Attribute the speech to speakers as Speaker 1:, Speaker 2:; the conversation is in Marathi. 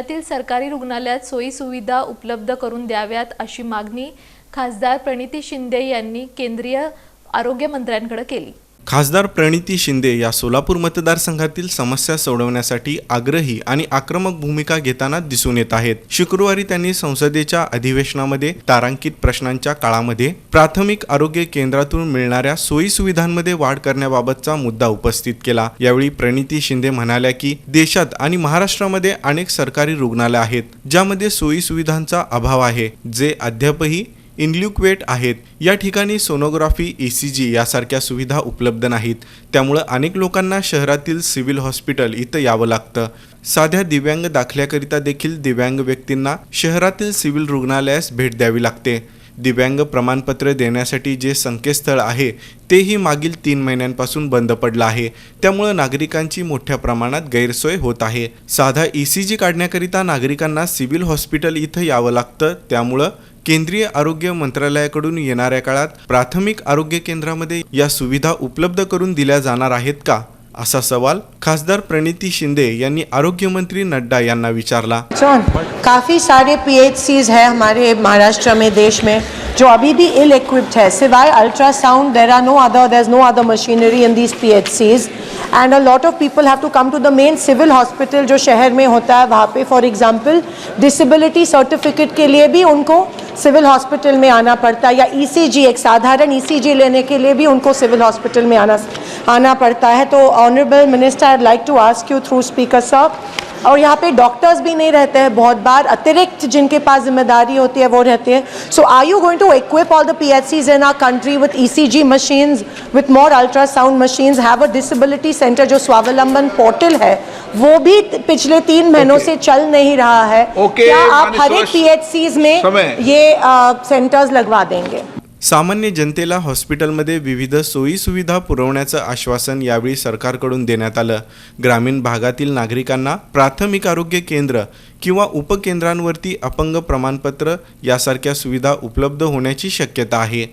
Speaker 1: जिल्ह्यातील सरकारी रुग्णालयात सोयीसुविधा उपलब्ध करून द्याव्यात अशी मागणी खासदार प्रणिती शिंदे यांनी केंद्रीय आरोग्यमंत्र्यांकडे केली.
Speaker 2: खासदार प्रणिती शिंदे या सोलापूर मतदारसंघातील समस्या सोडवण्यासाठी आग्रही आणि आक्रमक भूमिका घेताना दिसून येत आहेत. शुक्रवारी त्यांनी संसदेच्या अधिवेशनामध्ये तारांकित प्रश्नांच्या काळामध्ये प्राथमिक आरोग्य केंद्रातून मिळणाऱ्या सोयी सुविधांमध्ये वाढ करण्याबाबतचा मुद्दा उपस्थित केला. यावेळी प्रणिती शिंदे म्हणाल्या की देशात आणि महाराष्ट्रामध्ये अनेक सरकारी रुग्णालय आहेत ज्यामध्ये सोयी सुविधांचा अभाव आहे जे अद्यापही इनल्युक्वेट आहेत. या ठिकाणी सोनोग्राफी ई सी जी यासारख्या सुविधा उपलब्ध नाहीत. त्यामुळं अनेक लोकांना शहरातील सिव्हिल हॉस्पिटल इथं यावं लागतं. साध्या दिव्यांग दाखल्याकरिता देखील दिव्यांग व्यक्तींना शहरातील सिव्हिल रुग्णालयास भेट द्यावी लागते. दिव्यांग प्रमाणपत्र देण्यासाठी जे संकेतस्थळ आहे तेही मागील तीन महिन्यांपासून बंद पडलं आहे. त्यामुळं नागरिकांची मोठ्या प्रमाणात गैरसोय होत आहे. साधा ई सी जी काढण्याकरिता नागरिकांना सिव्हिल हॉस्पिटल इथं यावं लागतं. त्यामुळं केंद्रीय आरोग्य मंत्रालयाकडून येणाऱ्या काळात प्राथमिक आरोग्य केंद्रामध्ये या सुविधा उपलब्ध करून दिल्या जाणार आहेत का? असा सवाल खासदार प्रणिती शिंदे यांनी आरोग्यमंत्री नड्डा यांना विचारला.
Speaker 3: काफ़ी सारे पीएचसीज है हमारे महाराष्ट्र में देश में जो अभी भी इल इक्विप्ड है। सिवाय ultrasound there are no other there no other machinery in these P H Cs and a lot of people have to come to the main civil hospital जो शहर में होता है वहाँ पे फॉर एग्जाम्पल डिसेबिलिटी सर्टिफिकेट के लिए भी उनको सिविल हॉस्पिटल में आना पड़ता है या ईसीजी एक साधारण ईसीजी लेने के लिए भी उनको सिविल हॉस्पिटल में आना आना पड़ता है। तो honourable minister I like to ask you through speaker साहब और यहाँ पे डॉक्टर्स भी नहीं रहते हैं बहुत बार अतिरिक्त जिनके पास ज़िम्मेदारी होती है वो रहते हैं। So are you going to equip all the P H Cs in our country with E C G machines with more ultrasound machines have a disability centre जो स्वावलंबन पोर्टल है वो भी पिछले तीन महीनों
Speaker 4: Okay.
Speaker 3: से चल नहीं रहा है।
Speaker 4: Okay,
Speaker 3: क्या आप हर एक पी एच सीज में ये सेंटर्स लगवा देंगे?
Speaker 2: सामान्य जनतेला हॉस्पिटलमध्ये विविध सोयीसुविधा पुरवण्याचं आश्वासन यावेळी सरकारकडून देण्यात आलं. ग्रामीण भागातील नागरिकांना प्राथमिक आरोग्य केंद्र किंवा उपकेंद्रांवरती अपंग प्रमाणपत्र यासारख्या सुविधा उपलब्ध होण्याची शक्यता आहे.